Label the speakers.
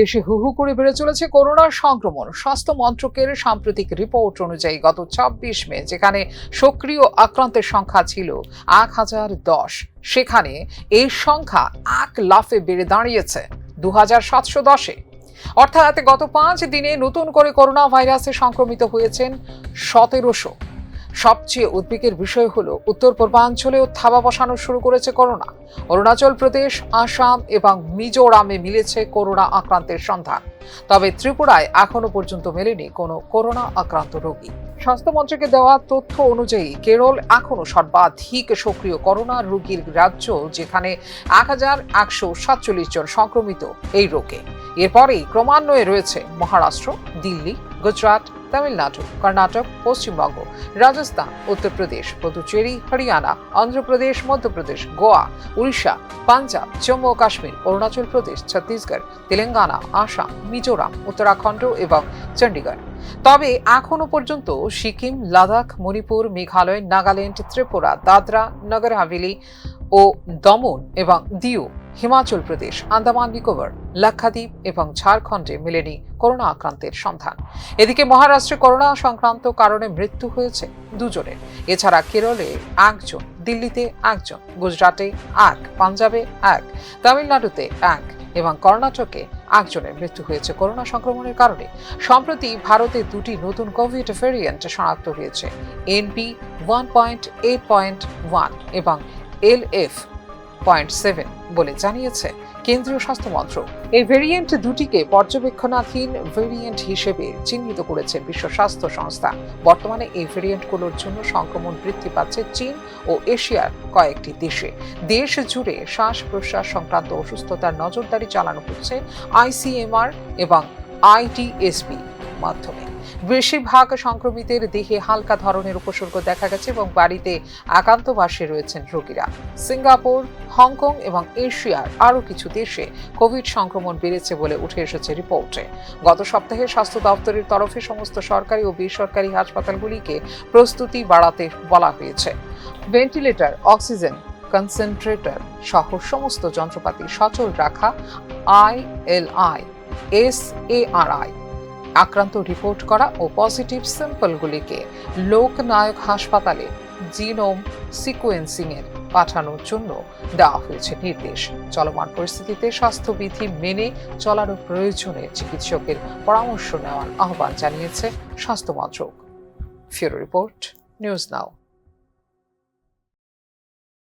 Speaker 1: দেশে হু হু করে বেড়ে চলেছে করোনা সংক্রমণ। স্বাস্থ্য মন্ত্রকের সাম্প্রতিক রিপোর্ট অনুযায়ী গত ছাব্বিশ মে, যেখানে সক্রিয় আক্রান্তের সংখ্যা ছিল এক হাজার দশ, সেখানে এই সংখ্যা এক লাফে বেড়ে দাঁড়িয়েছে দু হাজার সাতশো দশে। অর্থাৎ গত পাঁচ দিনে নতুন করে করোনা ভাইরাসে সংক্রমিত হয়েছেন সতেরোশো। সবচেয়ে উদ্বেগের বিষয় হল উত্তর পূর্বাঞ্চলেও থাবা বসানো শুরু করেছে করোনা। অরুণাচল প্রদেশ, আসাম এবং মিজোরামে মিলেছে করোনা আক্রান্তের সন্ধান। তবে ত্রিপুরায় এখনও পর্যন্ত মেলেনি কোনো করোনা আক্রান্ত রোগী। স্বাস্থ্যমন্ত্রকে দেওয়া তথ্য অনুযায়ী কেরল এখনও সর্বাধিক সক্রিয় করোনা রোগীর রাজ্য যেখানে এক হাজার একশো সাতচল্লিশ জন সংক্রমিত এই রোগে। এরপরেই ক্রমান্বয়ে রয়েছে মহারাষ্ট্র, দিল্লি, গুজরাট তামিলনাড়ু, কর্ণাটক, পশ্চিমবঙ্গ, রাজস্থান, উত্তরপ্রদেশ, পুদুচেরি, হরিয়ানা, অন্ধ্রপ্রদেশ, মধ্যপ্রদেশ, গোয়া, উড়িষ্যা, পাঞ্জাব, জম্মু ও কাশ্মীর, অরুণাচল প্রদেশ, ছত্তিশগড়, তেলেঙ্গানা, আসাম, মিজোরাম, উত্তরাখণ্ড এবং চণ্ডীগড় তবে এখনও পর্যন্ত সিকিম, লাদাখ, মণিপুর, মেঘালয়, নাগাল্যান্ড, ত্রিপুরা, দাদরা নগর হাভেলি ও দমন এবং দিউ হিমাচল প্রদেশ, আন্দামান নিকোবর, লাক্ষাদ্বীপ এবং ঝাড়খণ্ডে মেলেনি করোনা আক্রান্তের সন্ধান। এদিকে মহারাষ্ট্রে করোনা সংক্রান্ত কারণে মৃত্যু হয়েছে দুজনের এছাড়া কেরলে একজন, দিল্লিতে একজন, গুজরাটে এক, পাঞ্জাবে এক, তামিলনাড়ুতে এক এবং কর্ণাটকে একজনের মৃত্যু হয়েছে করোনা সংক্রমণের কারণে। সম্প্রতি ভারতে দুটি নতুন কোভিড ভেরিয়েন্ট শনাক্ত হয়েছে, NP one point eight point one এবং এল এফ পয়েন্ট সেভেন বলে জানিয়েছে কেন্দ্রীয় স্বাস্থ্য মন্ত্রক। এই ভেরিয়েন্ট দুটিকে পর্যবেক্ষণাধীন ভেরিয়েন্ট হিসেবে চিহ্নিত করেছে বিশ্ব স্বাস্থ্য সংস্থা। বর্তমানে এই ভেরিয়েন্টগুলোর জন্য সংক্রমণ বৃদ্ধি পাচ্ছে চীন ও এশিয়ার কয়েকটি দেশে। দেশ জুড়ে শ্বাস প্রশ্বাস সংক্রান্ত অসুস্থতার নজরদারি চালানো হচ্ছে আইসিএমআর এবং আইটিএসপি মাধ্যমে। বেশিরভাগ সংক্রমিতের দেহে হালকা ধরনের উপসর্গ দেখা গেছে এবং বাড়িতে একান্তবাসে রয়েছেন রোগীরা। সিঙ্গাপুর, হংকং এবং এশিয়ার আরও কিছু দেশে কোভিড সংক্রমণ বেড়েছে বলে উঠে এসেছে রিপোর্টে। গত সপ্তাহে স্বাস্থ্য দপ্তরের তরফে সমস্ত সরকারি ও বেসরকারি হাসপাতালগুলিকে প্রস্তুতি বাড়াতে বলা হয়েছে। ভেন্টিলেটর, অক্সিজেন, কনসেন্ট্রেটর সহ সমস্ত যন্ত্রপাতি সচল রাখা আইএলআই এস এআরআই আক্রান্ত রিপোর্ট করা ও পজিটিভ স্যাম্পলগুলিকে লোকনায়ক হাসপাতালে জিনোম সিকোয়েন্সিংয়ের পাঠানোর জন্য দেওয়া হয়েছে নির্দেশ। চলমান পরিস্থিতিতে স্বাস্থ্যবিধি মেনে চলারও প্রয়োজনে চিকিৎসকের পরামর্শ নেওয়ার আহ্বান জানিয়েছে স্বাস্থ্য মন্ত্রক। Report, news now.